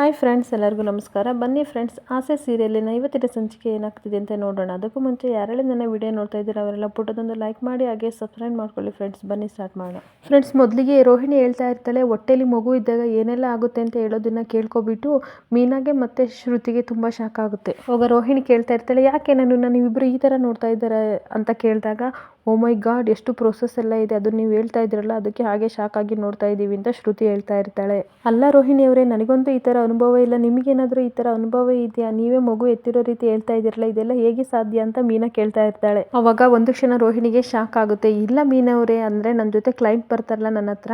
Hi friends, ಎಲ್ಲರಿಗೂ ನಮಸ್ಕಾರ. ಬನ್ನಿ ಫ್ರೆಂಡ್ಸ್, ಆಸೆ ಸೀರಿಯಲಿನ ಇವತ್ತಿನ ಸಂಚಿಕೆ ಏನಾಗ್ತಿದೆ ಅಂತ ನೋಡೋಣ. ಅದಕ್ಕೂ ಮುಂಚೆ ಯಾರೆಲ್ಲ ನನ್ನ ವಿಡಿಯೋ ನೋಡ್ತಾ ಇದ್ದೀರಾ, ಅವರೆಲ್ಲ ಪುಟದೊಂದು ಲೈಕ್ ಮಾಡಿ, ಹಾಗೆ ಸಬ್ಸ್ಕ್ರೈಬ್ ಮಾಡ್ಕೊಳ್ಳಿ ಫ್ರೆಂಡ್ಸ್. ಬನ್ನಿ ಸ್ಟಾರ್ಟ್ ಮಾಡೋಣ. ಫ್ರೆಂಡ್ಸ್, ಮೊದಲಿಗೆ ರೋಹಿಣಿ ಹೇಳ್ತಾ ಇರ್ತಾಳೆ, ಹೊಟ್ಟೆಲಿ ಮಗು ಇದ್ದಾಗ ಏನೆಲ್ಲ ಆಗುತ್ತೆ ಅಂತ ಹೇಳೋದನ್ನ ಕೇಳ್ಕೊಬಿಟ್ಟು ಮೀನಾಗೆ ಮತ್ತೆ ಶ್ರುತಿಗೆ ತುಂಬ ಶಾಕ್ ಆಗುತ್ತೆ. ಅವಾಗ ರೋಹಿಣಿ ಕೇಳ್ತಾ ಇರ್ತಾಳೆ, ಯಾಕೆ ನಾನು ನೀವಿಬ್ಬರು ಈ ಥರ ನೋಡ್ತಾ ಇದ್ದಾರೆ? ಅಂತ ಕೇಳಿದಾಗ ಓ ಮೈ ಗಾಡ್, ಎಷ್ಟು ಪ್ರೋಸೆಸ್ ಎಲ್ಲ ಇದೆ. ಅದು ನೀವು ಹೇಳ್ತಾ ಇದ್ರಲ್ಲ, ಅದಕ್ಕೆ ಹಾಗೆ ಶಾಕ್ ಆಗಿ ನೋಡ್ತಾ ಇದ್ದೀವಿ ಅಂತ ಶ್ರುತಿ ಹೇಳ್ತಾ ಇರ್ತಾಳೆ. ಅಲ್ಲ ರೋಹಿಣಿ ಅವರೇ ನನಗಂತೂ ಈ ಥರ ಅನುಭವ ಇಲ್ಲ. ನಿಮಗೇನಾದರೂ ಈ ಥರ ಅನುಭವ ಇದೆಯಾ? ನೀವೇ ಮಗು ಎತ್ತಿರೋ ರೀತಿ ಹೇಳ್ತಾ ಇದ್ದೀರಲ್ಲ, ಇದೆಲ್ಲ ಹೇಗೆ ಸಾಧ್ಯ ಅಂತ ಮೀನಾ ಕೇಳ್ತಾ ಇರ್ತಾಳೆ. ಅವಾಗ ಒಂದು ಕ್ಷಣ ರೋಹಿಣಿಗೆ ಶಾಕ್ ಆಗುತ್ತೆ. ಇಲ್ಲ ಮೀನವರೇ ಅಂದರೆ ನನ್ನ ಜೊತೆ ಕ್ಲೈಂಟ್ ಬರ್ತಾರಲ್ಲ ನನ್ನ ಹತ್ರ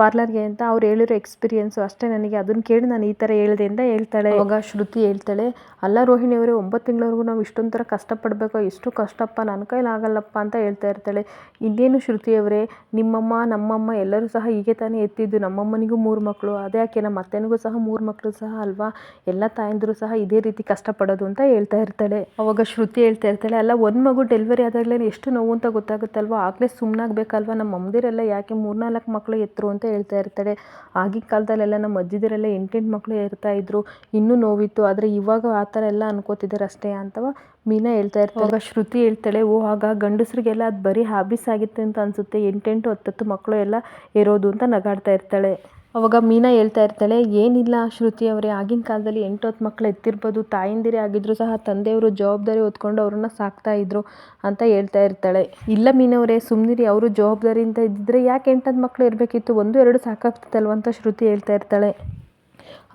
ಪಾರ್ಲರ್ಗೆ ಅಂತ ಅವ್ರು ಹೇಳಿರೋ ಎಕ್ಸ್ಪೀರಿಯೆನ್ಸು ಅಷ್ಟೇ ನನಗೆ. ಅದನ್ನ ಕೇಳಿ ನಾನು ಈ ಥರ ಹೇಳಿದೆ ಅಂತ ಹೇಳ್ತಾಳೆ. ಅವಾಗ ಶ್ರುತಿ ಹೇಳ್ತಾಳೆ, ಅಲ್ಲ ರೋಹಿಣಿ ಅವರೇ, ಒಂಬತ್ತು ತಿಂಗಳವರೆಗೂ ನಾವು ಇಷ್ಟೊಂದು ಥರ ಕಷ್ಟಪಡಬೇಕು? ಎಷ್ಟು ಕಷ್ಟಪ್ಪ ನನ್ನ ಕೈಲಾಗಲ್ಲಪ್ಪ ಅಂತ ಹೇಳ್ತಾ ಇರ್ತಾಳೆ. ಇನ್ನೇನು ಶ್ರುತಿಯವರೇ ನಿಮ್ಮಮ್ಮ, ನಮ್ಮಮ್ಮ ಎಲ್ಲರೂ ಸಹ ಹೀಗೆ ತಾನೇ ಎತ್ತಿದ್ದು. ನಮ್ಮಮ್ಮನಿಗೂ ಮೂರು ಮಕ್ಕಳು ಅದೇ ಯಾಕೆ? ನಮ್ಮ ಅತ್ತೆನಿಗೂ ಸಹ ಮೂರು ಮಕ್ಕಳು ಸಹ ಅಲ್ವಾ? ಎಲ್ಲ ತಾಯಂದಿರು ಸಹ ಇದೇ ರೀತಿ ಕಷ್ಟಪಡೋದು ಅಂತ ಹೇಳ್ತಾ ಇರ್ತಾಳೆ. ಅವಾಗ ಶ್ರುತಿ ಹೇಳ್ತಾ ಇರ್ತಾಳೆ, ಅಲ್ಲ, ಒಂದು ಮಗು ಡೆಲಿವರಿ ಆದಾಗಲೇ ಎಷ್ಟು ನೋವು ಅಂತ ಗೊತ್ತಾಗುತ್ತಲ್ವ? ಆಗಲೇ ಸುಮ್ಮನಾಗಬೇಕಲ್ವ ನಮ್ಮ ಅಮ್ಮದಿರೆಲ್ಲ ಯಾಕೆ ಮೂರ್ನಾಲ್ಕು ಮಕ್ಕಳು ಎತ್ತರು ಅಂತ ಹೇಳ್ತಾ ಇರ್ತಾಳೆ. ಆಗಿನ ಕಾಲದಲ್ಲೆಲ್ಲ ನಮ್ಮ ಅಜ್ಜಿದಿರೆಲ್ಲ ಎಂಟೆಂಟು ಮಕ್ಕಳು ಇರ್ತಾ ಇದ್ರು. ಇನ್ನೂ ನೋವಿತ್ತು. ಆದರೆ ಇವಾಗ ಆ ಥರ ಎಲ್ಲ ಅನ್ಕೋತಿದ್ದಾರೆ ಅಷ್ಟೇ ಅಂತವ ಮೀನಾ ಹೇಳ್ತಾ ಇರ್ತಾಳೆ. ಶ್ರುತಿ ಹೇಳ್ತಾಳೆ, ಓ ಆಗ ಗಂಡಸರಿಗೆಲ್ಲ ಅದು ಬರೀ ಹಾಬೀಸ್ ಆಗಿತ್ತು ಅಂತ ಅನ್ಸುತ್ತೆ. ಎಂಟೆಂಟು ಹತ್ತತ್ತು ಮಕ್ಕಳು ಎಲ್ಲ ಇರೋದು ಅಂತ ನಗಾಡ್ತಾ ಇರ್ತಾಳೆ. ಅವಾಗ ಮೀನಾ ಹೇಳ್ತಾ ಇರ್ತಾಳೆ, ಏನಿಲ್ಲ ಶ್ರುತಿ ಅವರೇ, ಆಗಿನ ಕಾಲದಲ್ಲಿ ಎಂಟು ಹತ್ತು ಮಕ್ಕಳು ಎತ್ತಿರ್ಬೋದು. ತಾಯಂದಿರೇ ಆಗಿದ್ರು ಸಹ ತಂದೆಯವರು ಜವಾಬ್ದಾರಿ ಹೊತ್ಕೊಂಡು ಅವ್ರನ್ನ ಸಾಕ್ತಾ ಇದ್ರು ಅಂತ ಹೇಳ್ತಾ ಇರ್ತಾಳೆ. ಇಲ್ಲ ಮೀನವರೇ ಸುಮ್ನಿರಿ, ಅವರು ಜವಾಬ್ದಾರಿಯಿಂದ ಇದ್ದಿದ್ರೆ ಯಾಕೆ ಎಂಟತ್ತು ಮಕ್ಕಳು ಇರಬೇಕಿತ್ತು? ಒಂದು, ಎರಡು ಸಾಕಾಗ್ತಿತ್ತಲ್ವ ಅಂತ ಶ್ರುತಿ ಹೇಳ್ತಾ ಇರ್ತಾಳೆ.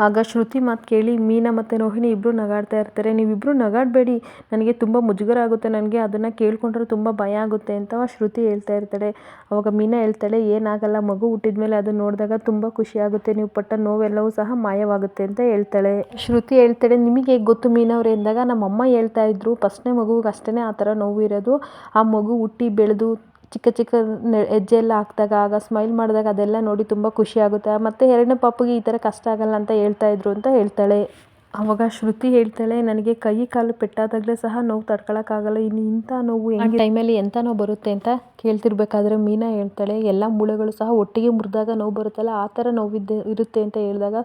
ಆಗ ಶ್ರುತಿ ಮಾತು ಕೇಳಿ, ಮೀನಾ ಮತ್ತು ರೋಹಿಣಿ ಇಬ್ಬರು ನಗಾಡ್ತಾ ಇರ್ತಾರೆ. ನೀವಿಬ್ಬರು ನಗಾಡಬೇಡಿ. ನನಗೆ ತುಂಬ ಮುಜುಗರ ಆಗುತ್ತೆ ನನಗೆ ಅದನ್ನು ಕೇಳ್ಕೊಂಡ್ರೆ ತುಂಬ ಭಯ ಆಗುತ್ತೆ ಅಂತ ಶ್ರುತಿ ಹೇಳ್ತಾ ಇರ್ತಾಳೆ. ಅವಾಗ ಮೀನಾ ಹೇಳ್ತಾಳೆ, ಏನಾಗಲ್ಲ, ಮಗು ಹುಟ್ಟಿದ ಮೇಲೆ ಅದನ್ನು ನೋಡಿದಾಗ ತುಂಬ ಖುಷಿ ಆಗುತ್ತೆ. ನೀವು ಪಟ್ಟ ನೋವೆಲ್ಲವೂ ಸಹ ಮಾಯವಾಗುತ್ತೆ ಅಂತ ಹೇಳ್ತಾಳೆ. ಶ್ರುತಿ ಹೇಳ್ತಾಳೆ, ನಿಮಗೆ ಗೊತ್ತು ಮೀನವ್ರೆ ಎಂದಾಗ ನಮ್ಮಮ್ಮ ಹೇಳ್ತಾ ಇದ್ರು, ಫಸ್ಟ್ನೇ ಮಗುವಿಗೆ ಅಷ್ಟೇ ಆ ಥರ ನೋವು ಇರೋದು ಆ ಮಗು ಹುಟ್ಟಿ ಬೆಳೆದು ಚಿಕ್ಕ ಚಿಕ್ಕ ಹೆಜ್ಜೆ ಎಲ್ಲ ಹಾಕ್ದಾಗ, ಆಗ ಸ್ಮೈಲ್ ಮಾಡಿದಾಗ ಅದೆಲ್ಲ ನೋಡಿ ತುಂಬ ಖುಷಿ ಆಗುತ್ತೆ. ಮತ್ತು ಎರಡನೇ ಪಾಪುಗೆ ಈ ಥರ ಕಷ್ಟ ಆಗಲ್ಲ ಅಂತ ಹೇಳ್ತಾ ಇದ್ರು ಅಂತ ಹೇಳ್ತಾಳೆ. ಅವಾಗ ಶ್ರುತಿ ಹೇಳ್ತಾಳೆ ನನಗೆ ಕೈ ಕಾಲು ಪೆಟ್ಟಾದಾಗಲೇ ಸಹ ನೋವು ತಡ್ಕೊಳಕ್ಕಾಗಲ್ಲ. ಇನ್ನು ಇಂಥ ನೋವು ಹೆಂಗೆ? ಟೈಮಲ್ಲಿ ಎಂಥ ನೋವು ಬರುತ್ತೆ ಅಂತ ಕೇಳ್ತಿರ್ಬೇಕಾದ್ರೆ ಮೀನಾ ಹೇಳ್ತಾಳೆ ಎಲ್ಲ ಮೂಳೆಗಳು ಸಹ ಒಟ್ಟಿಗೆ ಮುರಿದಾಗ ನೋವು ಬರುತ್ತಲ್ಲ ಆ ಥರ ನೋವಿದ್ದೆ ಇರುತ್ತೆ ಅಂತ ಹೇಳಿದಾಗ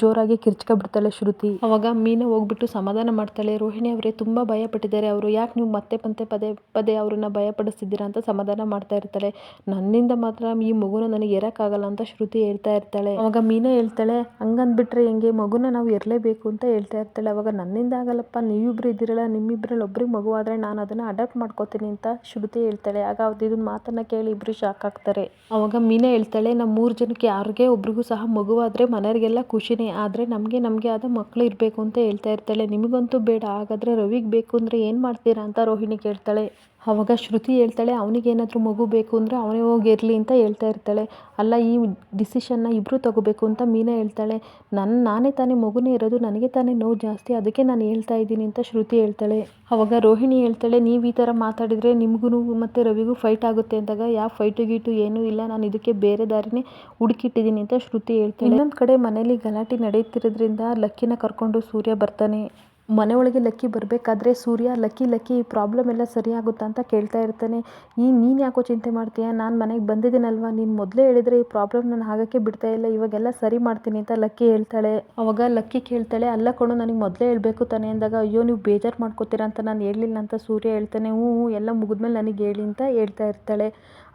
ಜೋರಾಗಿ ಕಿರ್ಚ್ಕೊಬಿಡ್ತಾಳೆ ಶ್ರುತಿ. ಅವಾಗ ಮೀನಾ ಹೋಗ್ಬಿಟ್ಟು ಸಮಾಧಾನ ಮಾಡ್ತಾಳೆ ರೋಹಿಣಿ ಅವರೇ ತುಂಬ ಭಯ ಪಟ್ಟಿದ್ದಾರೆ ಅವರು ಯಾಕೆ ನೀವು ಮತ್ತೆ ಪಂತೆ ಪದೇ ಪದೇ ಅವ್ರನ್ನ ಭಯಪಡಿಸ್ತಿದ್ದೀರಾ ಅಂತ ಸಮಾಧಾನ ಮಾಡ್ತಾ ಇರ್ತಾಳೆ. ನನ್ನಿಂದ ಮಾತ್ರ ಈ ಮಗುನ ನನಗೆ ಇರೋಕ್ಕಾಗಲ್ಲ ಅಂತ ಶ್ರುತಿ ಹೇಳ್ತಾ ಇರ್ತಾಳೆ. ಅವಾಗ ಮೀನಾ ಹೇಳ್ತಾಳೆ ಹಂಗಂದ್ಬಿಟ್ರೆ ಹೆಂಗೆ ಮಗುನ ನಾವು ಇರಲೇಬೇಕು ಅಂತ ಹೇಳ್ತಾ ಇರ್ತಾಳೆ, ಅವಾಗ ನನ್ನಿಂದ ಆಗಲ್ಲಪ್ಪ, ನೀವಿಬ್ರು ಇದ್ದೀರಲ್ಲ, ನಿಮ್ಮಿಬ್ರಲ್ಲಿ ಒಬ್ರಿಗೆ ಮಗು ಆದರೆ ನಾನು ಅದನ್ನು ಅಡಾಪ್ಟ್ ಮಾಡ್ಕೋತೀನಿ ಅಂತ ಶ್ರುತಿ ಹೇಳ್ತಾಳೆ. ಆಗ ಅವ್ರದ್ದು ಇದನ್ನ ಮಾತನ್ನು ಕೇಳಿ ಇಬ್ಬರು ಶಾಕ್ ಆಗ್ತಾರೆ. ಅವಾಗ ಮೀನಾ ಹೇಳ್ತಾಳೆ ನಮ್ಮ ಮೂರು ಜನಕ್ಕೆ ಯಾರಿಗೆ ಒಬ್ರಿಗೂ ಸಹ ಮಗುವಾದರೆ ಮನೆಯವರಿಗೆಲ್ಲ ಖುಷಿನೇ, ಆದರೆ ನಮಗೆ ನಮಗೆ ಆದ ಮಕ್ಕಳು ಇರಬೇಕು ಅಂತ ಹೇಳ್ತಾ ಇರ್ತಾಳೆ. ನಿಮಗಂತೂ ಬೇಡ, ಹಾಗಾದರೆ ರವಿಗೆ ಬೇಕು ಅಂದರೆ ಏನು ಮಾಡ್ತೀರಾ? ಅಂತ ರೋಹಿಣಿ ಕೇಳ್ತಾಳೆ. ಅವಾಗ ಶ್ರುತಿ ಹೇಳ್ತಾಳೆ ಅವನಿಗೇನಾದರೂ ಮಗು ಬೇಕು ಅಂದರೆ ಅವನೇ ಹೋಗಿರಲಿ ಅಂತ ಹೇಳ್ತಾ ಇರ್ತಾಳೆ. ಅಲ್ಲ, ಈ ಡಿಸಿಷನ್ನ ಇಬ್ಬರೂ ತಗೋಬೇಕು ಅಂತ ಮೀನಾ ಹೇಳ್ತಾಳೆ. ನನ್ನ ನಾನೇ ತಾನೇ ಮಗುನೇ ಇರೋದು, ನನಗೆ ತಾನೇ ನೋವು ಜಾಸ್ತಿ, ಅದಕ್ಕೆ ನಾನು ಹೇಳ್ತಾ ಇದ್ದೀನಿ ಅಂತ ಶ್ರುತಿ ಹೇಳ್ತಾಳೆ. ಅವಾಗ ರೋಹಿಣಿ ಹೇಳ್ತಾಳೆ, ನೀವು ಈ ಥರ ಮಾತಾಡಿದರೆ ನಿಮಗೂ ಮತ್ತು ರವಿಗೂ ಫೈಟ್ ಆಗುತ್ತೆ ಅಂದಾಗ ಯಾವ ಫೈಟು ಗೀಟು ಏನೂ ಇಲ್ಲ, ನಾನು ಇದಕ್ಕೆ ಬೇರೆ ದಾರಿನೇ ಹುಡುಕಿಟ್ಟಿದ್ದೀನಿ ಅಂತ ಶ್ರುತಿ ಹೇಳ್ತಾಳೆ. ಇನ್ನೊಂದು ಕಡೆ ಮನೇಲಿ ಗಲಾಟೆ ನಡೆಯುತ್ತಿರೋದ್ರಿಂದ ಲಕ್ಕಿನ ಕರ್ಕೊಂಡು ಸೂರ್ಯ ಬರ್ತಾನೆ. ಮನೆ ಒಳಗೆ ಲಕ್ಕಿ ಬರಬೇಕಾದ್ರೆ ಸೂರ್ಯ, ಲಕ್ಕಿ ಲಕ್ಕಿ, ಈ ಪ್ರಾಬ್ಲಮ್ ಎಲ್ಲ ಸರಿಯಾಗುತ್ತಾ ಅಂತ ಕೇಳ್ತಾ ಇರ್ತಾನೆ. ಈ ನೀನು ಯಾಕೋ ಚಿಂತೆ ಮಾಡ್ತೀಯ? ನಾನು ಮನೆಗೆ ಬಂದಿದ್ದೀನಲ್ವ? ನೀನು ಮೊದಲೇ ಹೇಳಿದರೆ ಈ ಪ್ರಾಬ್ಲಮ್ ನಾನು ಹಾಗಕ್ಕೆ ಬಿಡ್ತಾ ಇಲ್ಲ. ಇವಾಗೆಲ್ಲ ಸರಿ ಮಾಡ್ತೀನಿ ಅಂತ ಲಕ್ಕಿ ಹೇಳ್ತಾಳೆ. ಅವಾಗ ಲಕ್ಕಿ ಕೇಳ್ತಾಳೆ, ಅಲ್ಲ ಕೊಡು ನನಗೆ ಮೊದಲೇ ಹೇಳಬೇಕು ತಾನೆ. ಅಂದಾಗ, ಅಯ್ಯೋ, ನೀವು ಬೇಜಾರು ಮಾಡ್ಕೋತೀರಾ ಅಂತ ನಾನು ಹೇಳಲಿಲ್ಲ ಅಂತ ಸೂರ್ಯ ಹೇಳ್ತಾನೆ. ಹ್ಞೂ ಎಲ್ಲ ಮುಗಿದ್ಮೇಲೆ ನನಗೆ ಹೇಳಿ ಅಂತ ಹೇಳ್ತಾ ಇರ್ತಾಳೆ.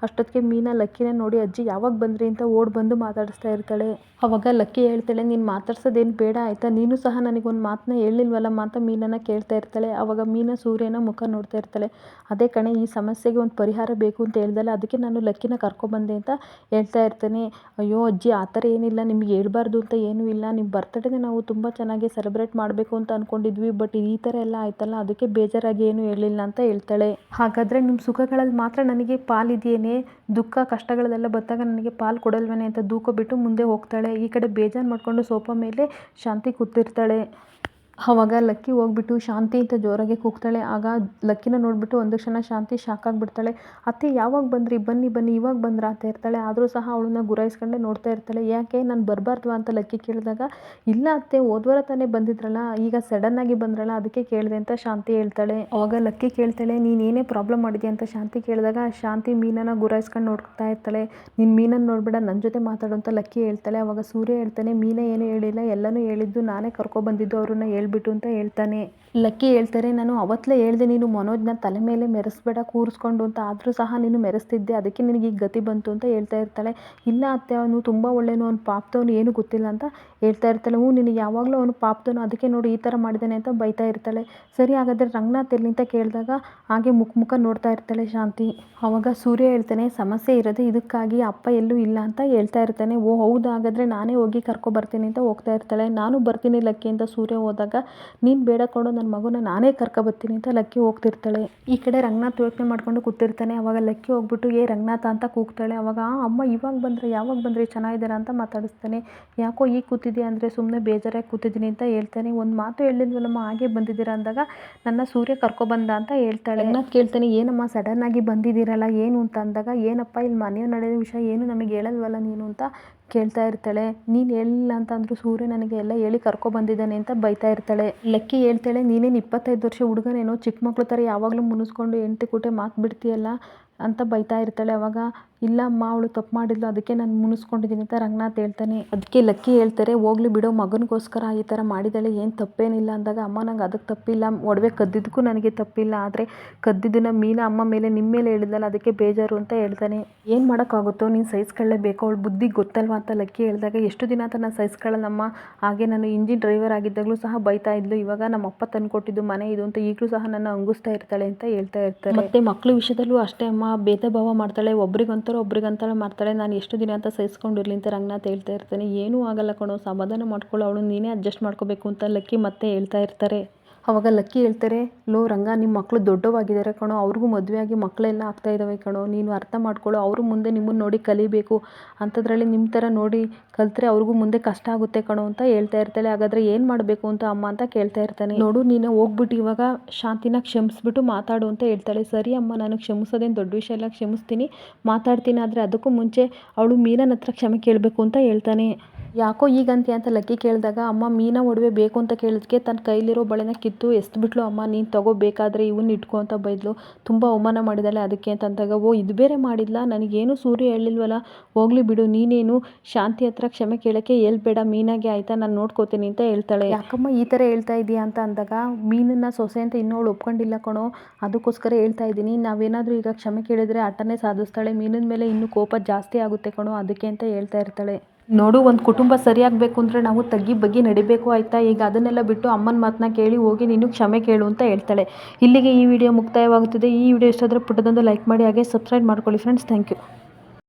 ಅಷ್ಟೊತ್ತಿಗೆ ಮೀನಾ ಲಕ್ಕಿನ ನೋಡಿ, ಅಜ್ಜಿ ಯಾವಾಗ ಬಂದ್ರಿ ಅಂತ ಓಡ್ ಬಂದು ಮಾತಾಡಿಸ್ತಾ ಇರ್ತಾಳೆ. ಅವಾಗ ಲಕ್ಕಿ ಹೇಳ್ತಾಳೆ, ನೀನು ಮಾತಾಡ್ಸೋದೇನು ಬೇಡ ಆಯಿತಾ? ನೀನು ಸಹ ನನಗೊಂದು ಮಾತನ್ನ ಹೇಳಿಲ್ವಲ್ಲಮ್ಮ ಅಂತ ಮೀನನ್ನು ಕೇಳ್ತಾ ಇರ್ತಾಳೆ. ಅವಾಗ ಮೀನಾ ಸೂರ್ಯನ ಮುಖ ನೋಡ್ತಾ ಇರ್ತಾಳೆ. ಅದೇ ಕಣೆ, ಈ ಸಮಸ್ಯೆಗೆ ಒಂದು ಪರಿಹಾರ ಬೇಕು ಅಂತ ಹೇಳ್ದಲ್ಲ, ಅದಕ್ಕೆ ನಾನು ಲಕ್ಕಿನ ಕರ್ಕೊಬಂದೆ ಅಂತ ಹೇಳ್ತಾ ಇರ್ತೇನೆ. ಅಯ್ಯೋ ಅಜ್ಜಿ, ಆ ಥರ ಏನಿಲ್ಲ, ನಿಮ್ಗೆ ಹೇಳ್ಬಾರ್ದು ಅಂತ ಏನೂ ಇಲ್ಲ. ನಿಮ್ಮ ಬರ್ತಡೇನ ನಾವು ತುಂಬ ಚೆನ್ನಾಗಿ ಸೆಲೆಬ್ರೇಟ್ ಮಾಡಬೇಕು ಅಂತ ಅಂದ್ಕೊಂಡಿದ್ವಿ ಬಟ್ ಈ ಥರ ಎಲ್ಲ ಆಯ್ತಲ್ಲ, ಅದಕ್ಕೆ ಬೇಜಾರಾಗಿ ಏನೂ ಹೇಳಿಲ್ಲ ಅಂತ ಹೇಳ್ತಾಳೆ. ಹಾಗಾದರೆ ನಿಮ್ಮ ಸುಖಗಳಲ್ಲಿ ಮಾತ್ರ ನನಗೆ ಪಾಲಿದೆಯೇನೆ? ದುಃಖ ಕಷ್ಟಗಳೆಲ್ಲ ಬಂದಾಗ ನನಗೆ ಪಾಲು ಕೊಡಲ್ವೇನೆ ಅಂತ ದೂಕೋಬಿಟ್ಟು ಮುಂದೆ ಹೋಗ್ತಾಳೆ. ಈ ಕಡೆ ಬೇಜಾರು ಮಾಡಿಕೊಂಡು ಸೋಫಾ ಮೇಲೆ ಶಾಂತಿ ಕೂತಿರ್ತಾಳೆ. ಆವಾಗ ಲಕ್ಕಿ ಹೋಗ್ಬಿಟ್ಟು ಶಾಂತಿ ಅಂತ ಜೋರಾಗಿ ಕೂಗ್ತಾಳೆ. ಆಗ ಲಕ್ಕಿನ ನೋಡಿಬಿಟ್ಟು ಒಂದು ಕ್ಷಣ ಶಾಂತಿ ಶಾಕ್ ಆಗಿಬಿಡ್ತಾಳೆ. ಅತ್ತೆ, ಯಾವಾಗ ಬಂದ್ರಿ? ಬನ್ನಿ ಬನ್ನಿ, ಇವಾಗ ಬಂದ್ರ? ಅಂತ ಇರ್ತಾಳೆ ಆದರೂ ಸಹ ಅವಳನ್ನ ಗುರಾಯಿಸ್ಕೊಂಡೆ ನೋಡ್ತಾ ಇರ್ತಾಳೆ. ಯಾಕೆ? ನಾನು ಬರಬಾರ್ದು ಅಂತ ಲಕ್ಕಿ ಕೇಳಿದಾಗ, ಇಲ್ಲ ಅತ್ತೆ ಹೋದ್ವಾರ ತಾನೇ ಬಂದಿದ್ರಲ್ಲ, ಈಗ ಸಡನ್ನಾಗಿ ಬಂದ್ರಲ್ಲ, ಅದಕ್ಕೆ ಕೇಳಿದೆ ಅಂತ ಶಾಂತಿ ಹೇಳ್ತಾಳೆ. ಅವಾಗ ಲಕ್ಕಿ ಕೇಳ್ತಾಳೆ, ನೀನು ಏನೇ ಪ್ರಾಬ್ಲಮ್ ಮಾಡಿದ್ಯಾ? ಅಂತ ಶಾಂತಿ ಕೇಳಿದಾಗ ಶಾಂತಿ ಮೀನನ್ನ ಗುರಾಯಿಸ್ಕೊಂಡು ನೋಡ್ತಾ ಇರ್ತಾಳೆ. ನೀನು ಮೀನನ್ನು ನೋಡ್ಬೇಡ ನನ್ನ ಜೊತೆ ಮಾತಾಡು ಅಂತ ಲಕ್ಕಿ ಹೇಳ್ತಾಳೆ. ಅವಾಗ ಸೂರ್ಯ ಹೇಳ್ತಾನೆ, ಮೀನ ಏನೂ ಹೇಳಿಲ್ಲ, ಎಲ್ಲನೂ ಹೇಳಿದ್ದು ನಾನೇ ಕರ್ಕೊಬಂದಿದ್ದು ಅವ್ರನ್ನ ಹೇಳ್ಬಿಟ್ಟು ಅಂತ ಹೇಳ್ತಾನೆ. ಲಕ್ಕಿ ಹೇಳ್ತಾರೆ, ನಾನು ಅವತ್ತಲೇ ಹೇಳ್ದೆ, ನೀನು ಮನೋಜ್ನ ತಲೆ ಮೇಲೆ ಮೆರೆಸ್ಬೇಡ, ಕೂರಿಸ್ಕೊಂಡು ಅಂತ. ಆದರೂ ಸಹ ನೀನು ಮೆರೆಸ್ತಿದ್ದೆ, ಅದಕ್ಕೆ ನಿನಗೆ ಈಗ ಗತಿ ಬಂತು ಅಂತ ಹೇಳ್ತಾ ಇರ್ತಾಳೆ. ಇಲ್ಲ ಅತ್ತೆ, ಅವನು ತುಂಬ ಒಳ್ಳೆಯನು ಅವ್ನು ಪಾಪ್ತವನು ಏನು ಗೊತ್ತಿಲ್ಲ ಅಂತ ಹೇಳ್ತಾ ಇರ್ತಾಳೆ. ಹ್ಞೂ, ನಿನಗೆ ಯಾವಾಗಲೂ ಅವನು ಪಾಪ್ತವನು ಅದಕ್ಕೆ ನೋಡಿ, ಈ ಥರ ಮಾಡಿದ್ದಾನೆ ಅಂತ ಬೈತಾ ಇರ್ತಾಳೆ. ಸರಿ, ಹಾಗಾದರೆ ರಂಗನಾಥ್ ಎಲ್ಲಿ ಅಂತ ಕೇಳಿದಾಗ ಹಾಗೆ ಮುಖ ಮುಖ ನೋಡ್ತಾ ಇರ್ತಾಳೆ ಶಾಂತಿ. ಅವಾಗ ಸೂರ್ಯ ಹೇಳ್ತಾನೆ, ಸಮಸ್ಯೆ ಇರೋದು ಇದಕ್ಕಾಗಿ ಅಪ್ಪ ಎಲ್ಲೂ ಇಲ್ಲ ಅಂತ ಹೇಳ್ತಾ ಇರ್ತಾನೆ. ಓ, ಹೌದು, ಹಾಗಾದರೆ ನಾನೇ ಹೋಗಿ ಕರ್ಕೊಬರ್ತೀನಿ ಅಂತ ಹೋಗ್ತಾ ಇರ್ತಾಳೆ. ನಾನು ಬರ್ತೀನಿ ಲಕ್ಕಿ ಅಂತ ಸೂರ್ಯ ಹೋದಾಗ ನೀನು ಬೇಡ ಕೊಡು ನನ್ನ ಮಗುನ ನಾನೇ ಕರ್ಕೊಬತ್ತೀನಿ ಅಂತ ಲಕ್ಕಿ ಹೋಗ್ತಿರ್ತಾಳೆ. ಈ ಕಡೆ ರಂಗನಾಥ್ ಯೋಚನೆ ಮಾಡ್ಕೊಂಡು ಕೂತಿರ್ತಾನೆ. ಅವಾಗ ಲಕ್ಕಿ ಹೋಗ್ಬಿಟ್ಟು, ಏ ರಂಗನಾಥ ಅಂತ ಕೂಗ್ತಾಳೆ. ಅವಾಗ ಅಮ್ಮ ಇವಾಗ ಬಂದರೆ, ಯಾವಾಗ ಬಂದರೆ ಚೆನ್ನಾಗಿದ್ದಾರೆ ಅಂತ ಮಾತಾಡಿಸ್ತಾನೆ. ಯಾಕೋ ಈಗ ಕೂತಿದ್ಯಾ? ಅಂದರೆ ಸುಮ್ಮನೆ ಬೇಜಾರಾಗಿ ಕೂತಿದ್ದೀನಿ ಅಂತ ಹೇಳ್ತಾನೆ. ಒಂದು ಮಾತು ಹೇಳಿದ್ವಲ್ಲಮ್ಮ ಹಾಗೆ ಬಂದಿದ್ದೀರಾ? ಅಂದಾಗ, ನನ್ನ ಸೂರ್ಯ ಕರ್ಕೊಬಂದ ಅಂತ ಹೇಳ್ತಾಳೆ. ರಂಗನಾಥ್ ಕೇಳ್ತಾನೆ, ಏನಮ್ಮ ಸಡನ್ನಾಗಿ ಬಂದಿದ್ದೀರಲ್ಲ, ಏನು ಅಂತ? ಅಂದಾಗ, ಏನಪ್ಪ ಇಲ್ಲಿ ಮನೆಯವ್ರು ನಡೆಯೋ ವಿಷಯ ಏನು ನಮಗೆ ಹೇಳಲ್ವಲ್ಲ ನೀನು? ಅಂತ ಕೇಳ್ತಾ ಇರ್ತಾಳೆ. ನೀನು ಹೇಳಿಲ್ಲ ಅಂತಂದರೂ ಸೂರ್ಯ ನನಗೆ ಎಲ್ಲ ಹೇಳಿ ಕರ್ಕೊಬಂದಿದ್ದಾನೆ ಅಂತ ಬೈತಾ ಇರ್ತಾಳೆ. ಲಕ್ಕಿ ಹೇಳ್ತಾಳೆ, ನೀನೇನು ಇಪ್ಪತ್ತೈದು ವರ್ಷ ಹುಡುಗನೇನೋ ಚಿಕ್ಕ ಮಕ್ಕಳು ಥರ ಯಾವಾಗಲೂ ಮುನಿಸ್ಕೊಂಡು ಹೆಂಡ್ತಿ ಕೂಟೆ ಮಾತು ಬಿಡ್ತೀಯಲ್ಲ ಅಂತ ಬೈತಾ ಇರ್ತಾಳೆ. ಅವಾಗ ಇಲ್ಲ ಅಮ್ಮ ಅವಳು ತಪ್ಪು ಮಾಡಿದ್ಲು, ಅದಕ್ಕೆ ನಾನು ಮುನಿಸ್ಕೊಂಡಿದ್ದೀನಿ ಅಂತ ರಂಗನಾಥ್ ಹೇಳ್ತಾನೆ. ಅದಕ್ಕೆ ಲಕ್ಕಿ ಹೇಳ್ತಾರೆ, ಹೋಗ್ಲಿ ಬಿಡೋ, ಮಗನಿಗೋಸ್ಕರ ಈ ಥರ ಮಾಡಿದ್ದಾಳೆ, ಏನು ತಪ್ಪೇನಿಲ್ಲ ಅಂದಾಗ, ಅಮ್ಮ, ನಂಗೆ ಅದಕ್ಕೆ ತಪ್ಪಿಲ್ಲ, ಒಡವೆ ಕದ್ದಿದ್ದಕ್ಕೂ ನನಗೆ ತಪ್ಪಿಲ್ಲ, ಆದರೆ ಕದ್ದಿದ್ದನ್ನು ಮೀನ ಅಮ್ಮ ಮೇಲೆ ನಿಮ್ಮ ಮೇಲೆ ಹೇಳಿದ್ಲಲ್ಲ ಅದಕ್ಕೆ ಬೇಜಾರು ಅಂತ ಹೇಳ್ತಾನೆ. ಏನು ಮಾಡೋಕ್ಕಾಗುತ್ತೋ, ನೀನು ಸಹಿಸ್ಕೊಳ್ಳೇಬೇಕು, ಅವಳು ಬುದ್ಧಿ ಗೊತ್ತಲ್ವಾ ಅಂತ ಲಕ್ಕಿ ಹೇಳಿದಾಗ, ಎಷ್ಟು ದಿನ ಅಂತ ನಾನು ಸಹಿಸ್ಕೊಳ್ಳಲ್ಲಮ್ಮ, ಹಾಗೆ ನಾನು ಇಂಜಿನ್ ಡ್ರೈವರ್ ಆಗಿದ್ದಾಗಲೂ ಸಹ ಬೈತಾ ಇದ್ಲು, ಇವಾಗ ನಮ್ಮ ಅಪ್ಪ ತಂದುಕೊಟ್ಟಿದ್ದು ಮನೆ ಇದು ಅಂತ ಈಗಲೂ ಸಹ ನನ್ನ ಅಂಗಿಸ್ತಾ ಇರ್ತಾಳೆ ಅಂತ ಹೇಳ್ತಾ ಇರ್ತಾರೆ. ಮತ್ತೆ ಮಕ್ಕಳು ವಿಷಯದಲ್ಲೂ ಅಷ್ಟೇ ಅಮ್ಮ ಭೇದ ಭಾವ ಮಾಡ್ತಾಳೆ ಒಬ್ರಿಗಂತಾರೆ ಒಬ್ರಿಗಂತಾಳೆ ಮಾಡ್ತಾಳೆ, ನಾನು ಎಷ್ಟು ದಿನ ಅಂತ ಸಹಿಸ್ಕೊಂಡಿರ್ಲಿ ಅಂತ ರಂಗನಾಥ್ ಹೇಳ್ತಾ ಇರ್ತಾನೆ. ಏನೂ ಆಗಲ್ಲ ಕಣೋ, ಸಮಾಧಾನ ಮಾಡ್ಕೊಳ್ಳೋ, ಅವಳು ನೀನೇ ಅಡ್ಜಸ್ಟ್ ಮಾಡ್ಕೋಬೇಕು ಅಂತ ಲಕ್ಕಿ ಮತ್ತೆ ಹೇಳ್ತಾ ಇರ್ತಾರೆ. ಅವಾಗ ಲಕ್ಕಿ ಹೇಳ್ತಾರೆ, ಲೋ ರಂಗ ನಿಮ್ಮ ಮಕ್ಕಳು ದೊಡ್ಡವಾಗಿದ್ದಾರೆ ಕಣೋ, ಅವ್ರಿಗೂ ಮದುವೆ ಆಗಿ ಮಕ್ಕಳೆಲ್ಲ ಆಗ್ತಾ ಇದ್ದಾವೆ ಕಣೋ, ನೀನು ಅರ್ಥ ಮಾಡ್ಕೊಳ್ಳೋ, ಅವರು ಮುಂದೆ ನಿಮ್ಮನ್ನು ನೋಡಿ ಕಲಿಬೇಕು, ಅಂಥದ್ರಲ್ಲಿ ನಿಮ್ಮ ಥರ ನೋಡಿ ಕಲಿತ್ರೆ ಅವ್ರಿಗೂ ಮುಂದೆ ಕಷ್ಟ ಆಗುತ್ತೆ ಕಣೋ ಅಂತ ಹೇಳ್ತಾ ಇರ್ತಾಳೆ, ಹಾಗಾದರೆ ಏನು ಮಾಡಬೇಕು ಅಂತ ಅಮ್ಮ ಅಂತ ಕೇಳ್ತಾ ಇರ್ತಾನೆ. ನೋಡು, ನೀನು ಹೋಗ್ಬಿಟ್ಟು ಇವಾಗ ಶಾಂತಿನ ಕ್ಷಮಿಸ್ಬಿಟ್ಟು ಮಾತಾಡು ಅಂತ ಹೇಳ್ತಾಳೆ. ಸರಿ ಅಮ್ಮ, ನಾನು ಕ್ಷಮಿಸೋದೇನು ದೊಡ್ಡ ವಿಷಯ ಎಲ್ಲ ಕ್ಷಮಿಸ್ತೀನಿ, ಮಾತಾಡ್ತೀನಿ, ಆದರೆ ಅದಕ್ಕೂ ಮುಂಚೆ ಅವಳು ಮೀರನ ಹತ್ರ ಕ್ಷಮೆ ಕೇಳಬೇಕು ಅಂತ ಹೇಳ್ತಾನೆ. ಯಾಕೋ ಈಗಂತೆ ಅಂತ ಲಕ್ಕಿ ಕೇಳಿದಾಗ, ಅಮ್ಮ, ಮೀನ ಒಡವೆ ಬೇಕು ಅಂತ ಕೇಳಿದ್ಕೆ ತನ್ನ ಕೈಲಿರೋ ಬಳೆನ ಕಿತ್ತು ಎಸ್ದುಬಿಟ್ಲು ಅಮ್ಮ, ನೀನು ತಗೋಬೇಕಾದ್ರೆ ಇವನ್ನ ಇಟ್ಕೊ, ಅಂತ ಬೈದ್ಲು. ತುಂಬ ಅವಮಾನ ಮಾಡಿದಾಳೆ ಅದಕ್ಕೆ ಅಂತ ಅಂದಾಗ, ಓ, ಇದು ಬೇರೆ ಮಾಡಿದ್ಲ? ನನಗೇನು ಸೂರ್ಯ ಹೇಳಿಲ್ವಲ್ಲ ಹೋಗ್ಲಿ ಬಿಡು, ನೀನೇನು ಶಾಂತಿ ಹತ್ರ ಕ್ಷಮೆ ಕೇಳೋಕ್ಕೆ ಹೇಳ್ಬೇಡ, ಮೀನಾಗೆ ಆಯಿತಾ? ನಾನು ನೋಡ್ಕೋತೀನಿ, ಅಂತ ಹೇಳ್ತಾಳೆ. ಯಾಕಮ್ಮ ಈ ಥರ ಹೇಳ್ತಾ ಇದೀಯಾ ಅಂತ ಅಂದಾಗ, ಮೀನನ್ನು ಸೊಸೆ ಅಂತ ಇನ್ನೂ ಅವಳು ಒಪ್ಕೊಂಡಿಲ್ಲ ಕಣೋ, ಅದಕ್ಕೋಸ್ಕರ ಹೇಳ್ತಾ ಇದ್ದೀನಿ ನಾವೇನಾದರೂ ಈಗ ಕ್ಷಮೆ ಕೇಳಿದರೆ ಆಟನೇ ಸಾಧಿಸ್ತಾಳೆ, ಮೀನಿನ ಮೇಲೆ ಇನ್ನೂ ಕೋಪ ಜಾಸ್ತಿ ಆಗುತ್ತೆ ಕಣೋ, ಅದಕ್ಕೆ ಅಂತ ಹೇಳ್ತಾ ಇರ್ತಾಳೆ. ನೋಡು, ಒಂದು ಕುಟುಂಬ ಸರಿಯಾಗಬೇಕು ಅಂದರೆ ನಾವು ತಗ್ಗಿ ಬಗ್ಗಿ ನಡಿಬೇಕು ಆಯಿತಾ? ಈಗ ಅದನ್ನೆಲ್ಲ ಬಿಟ್ಟು ಅಮ್ಮನ ಮಾತನ್ನ ಕೇಳಿ ಹೋಗಿ ನೀನು ಕ್ಷಮೆ ಕೇಳು ಅಂತ ಹೇಳ್ತಾಳೆ. ಇಲ್ಲಿಗೆ ಈ ವಿಡಿಯೋ ಮುಕ್ತಾಯವಾಗುತ್ತದೆ. ಈ ವಿಡಿಯೋ ಇಷ್ಟ ಆದರೆ ಲೈಕ್ ಮಾಡಿ, ಹಾಗೆ ಸಬ್ಸ್ಕ್ರೈಬ್ ಮಾಡ್ಕೊಳ್ಳಿ ಫ್ರೆಂಡ್ಸ್ ಥ್ಯಾಂಕ್ ಯು